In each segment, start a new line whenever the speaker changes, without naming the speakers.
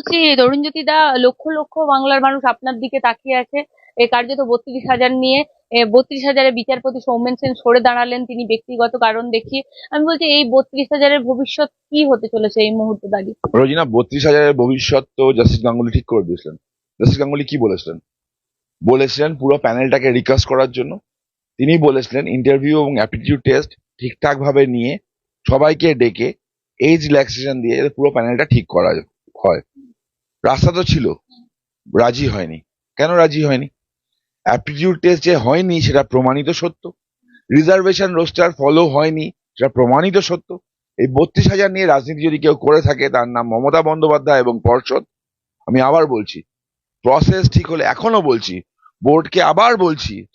বলছি, তরুণজ্যোতি দা, লক্ষ লক্ষ বাংলার মানুষ আপনার দিকে তাকিয়ে আছে। এ কার্যত বত্রিশ হাজার নিয়ে বত্রিশ হাজারের বিচারপতি সৌমেন সেন সরে দাঁড়ালেন তিনি ব্যক্তিগত কারণ দেখিয়ে। আমি বলছি, এই বত্রিশ হাজারের ভবিষ্যৎ কি হতে চলেছে এই মুহূর্তে দাঁড়িয়ে?
রোজিনা, বত্রিশ হাজারের ভবিষ্যৎ তো জাস্টিস গাঙ্গুলি ঠিক করে দিয়েছিলেন। জাস্টিস গাঙ্গুলি কি বলেছিলেন? বলেছিলেন পুরো প্যানেলটাকে রিকাস্ট করার জন্য। তিনি বলেছিলেন ইন্টারভিউ এবং অ্যাপটিটিউড টেস্ট ঠিকঠাক ভাবে নিয়ে সবাইকে ডেকে এজ রিল্যাক্সেশন দিয়ে পুরো প্যানেলটা ঠিক করা হয়। রাস্তা তো ছিল। রাজি হয়নি। কেন রাজি হয়নি? অ্যাপটিটিউড টেস্ট যে হয়নি, সেটা প্রমাণিত সত্য। রিজার্ভেশন রোস্টার ফলো হয়নি, সেটা প্রমাণিত সত্য। এই বত্রিশ হাজার নিয়ে রাজনীতি যদি কেউ করে থাকে, তার নাম মমতা বন্দ্যোপাধ্যায় এবং পর্ষদ। আমি আবার বলছি প্রসেস ঠিক হলে এখনও বলছি বোর্ডকে আবার বলছি,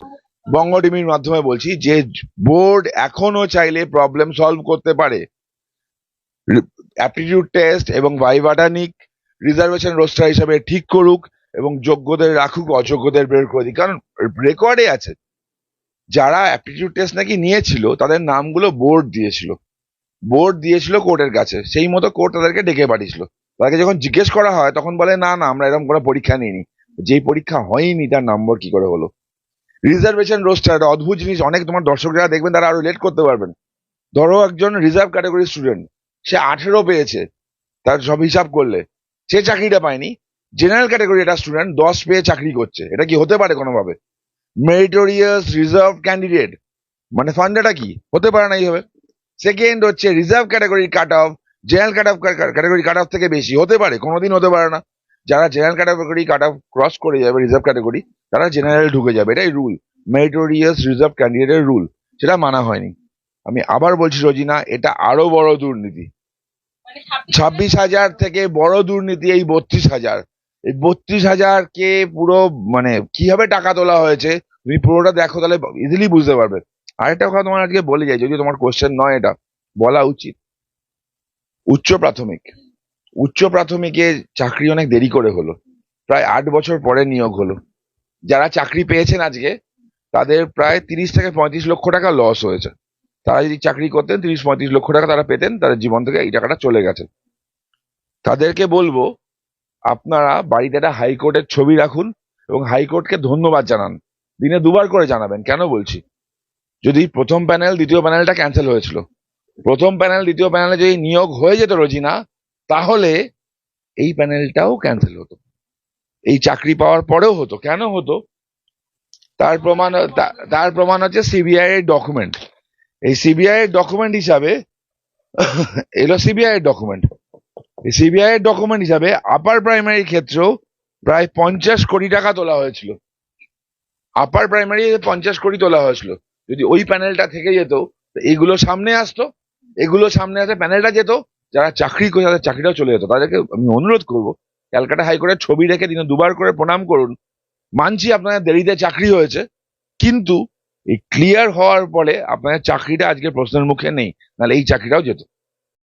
বঙ্গ মাধ্যমে বলছি যে বোর্ড এখনও চাইলে প্রবলেম সলভ করতে পারে। অ্যাপটিটিউড টেস্ট এবং ভাইভাটানিক রিজার্ভেশন রোস্টার হিসাবে ঠিক করুক এবং যোগ্যদের রাখুক, অযোগ্যদের বের করে দিক। কারণ রেকর্ডে আছে, যারা অ্যাপটিটিউড টেস্ট নাকি নিয়েছিল, তাদের নামগুলো বোর্ড দিয়েছিল। বোর্ড দিয়েছিল কোর্টের কাছে, সেই মতো কোর্ট তাদেরকে ডেকে পাঠিয়েছিল। তাদেরকে যখন জিজ্ঞেস করা হয়, তখন বলে, না না, আমরা এরকম কোনো পরীক্ষা নিইনি। যেই পরীক্ষা হয়নি, তার নম্বর কি করে হলো? রিজার্ভেশন রোস্টার একটা অদ্ভুত জিনিস, অনেক তোমার দর্শকরা দেখবেন, তারা আরও রিলেট করতে পারবেন। ধরো একজন রিজার্ভ ক্যাটাগরি স্টুডেন্ট সে আঠেরো পেয়েছে, তার সব হিসাব করলে। সে চাকরিটা পায়নি। জেনারেল ক্যাটাগরি একটা স্টুডেন্ট দশ পেয়ে চাকরি করছে। এটা কি হতে পারে কোনোভাবে? মেরিটোরিয়াস রিজার্ভ ক্যান্ডিডেট মানে ফান্ডাটা কি? হতে পারে না এইভাবে। সেকেন্ড হচ্ছে রিজার্ভ ক্যাটাগরির cut off general cut off category cut off থেকে বেশি। হতে পারে, কোনোদিন হতে পারে না। যারা general category cut off cross করে যাবে রিজার্ভ ক্যাটাগরি তারা জেনারেল ঢুকে যাবে। এটাই রুল মেরিটোরিয়াস রিজার্ভ ক্যান্ডিডেটের রুল সেটা মানা হয়নি। আমি আবার বলছি, রোজিনা, এটা আরও বড় দুর্নীতি। ছাব্বিশ হাজার থেকে বড় দুর্নীতি এই বত্রিশ হাজার। এই বত্রিশ হাজার কে পুরো মানে কীভাবে টাকা তোলা হয়েছে, তুমি পুরোটা দেখো তাহলে ইজিলি বুঝতে পারবে। আরেকটা কথা তোমার আজকে বলে যাই যদিও তোমার কোশ্চেন নয় এটা, বলা উচিত। উচ্চ প্রাথমিক। উচ্চ প্রাথমিকে চাকরি অনেক দেরি করে হলো। প্রায় আট বছর পরে নিয়োগ হলো। যারা চাকরি পেয়েছেন আজকে, তাদের প্রায় তিরিশ থেকে পঁয়ত্রিশ লক্ষ টাকা লস হয়েছে। তারা যদি চাকরি করতেন, তিরিশ পঁয়ত্রিশ লক্ষ টাকা তারা পেতেন, তাদের জীবন থেকে এই টাকাটা চলে গেছে। তাদেরকে বলব, আপনারা বাড়িতে একটা হাইকোর্টের ছবি রাখুন এবং হাইকোর্টকে ধন্যবাদ জানান। দিনে দুবার করে জানাবেন, কেন বলছি? যদি প্রথম প্যানেল, দ্বিতীয় প্যানেলটা ক্যান্সেল হয়েছিল। প্রথম প্যানেল, দ্বিতীয় প্যানেলে যদি নিয়োগ হয়ে যেত রোজিনা, তাহলে এই প্যানেলটাও ক্যান্সেল হতো। এই চাকরি পাওয়ার পরেও হতো। কেন হতো? তার প্রমাণ তার প্রমাণ হচ্ছে সিবিআই ডকুমেন্ট। এই সিবিআই এর ডকুমেন্ট হিসাবে, এলো সিবিআই এর ডকুমেন্ট এই সিবিআই এর ডকুমেন্ট হিসাবে আপার প্রাইমারি ক্ষেত্রেও প্রায় পঞ্চাশ কোটি টাকা তোলা হয়েছিল। আপার প্রাইমারি পঞ্চাশ কোটি তোলা হয়েছিল। যদি ওই প্যানেলটা থেকে যেত এগুলো সামনে আসতো। এগুলো সামনে আসে প্যানেলটা যেত, যারা চাকরি করে, তাদের চাকরিটাও চলে যেত। তাদেরকে আমি অনুরোধ করব, ক্যালকাটা হাইকোর্টের ছবি রেখে দিনে, দুবার করে প্রণাম করুন। মানছি আপনাদের দেরিতে চাকরি হয়েছে, কিন্তু এই ক্লিয়ার হওয়ার পরে আপনার চাকরিটা আজকে প্রশ্নের মুখে নেই নাহলে এই চাকরিটাও যেত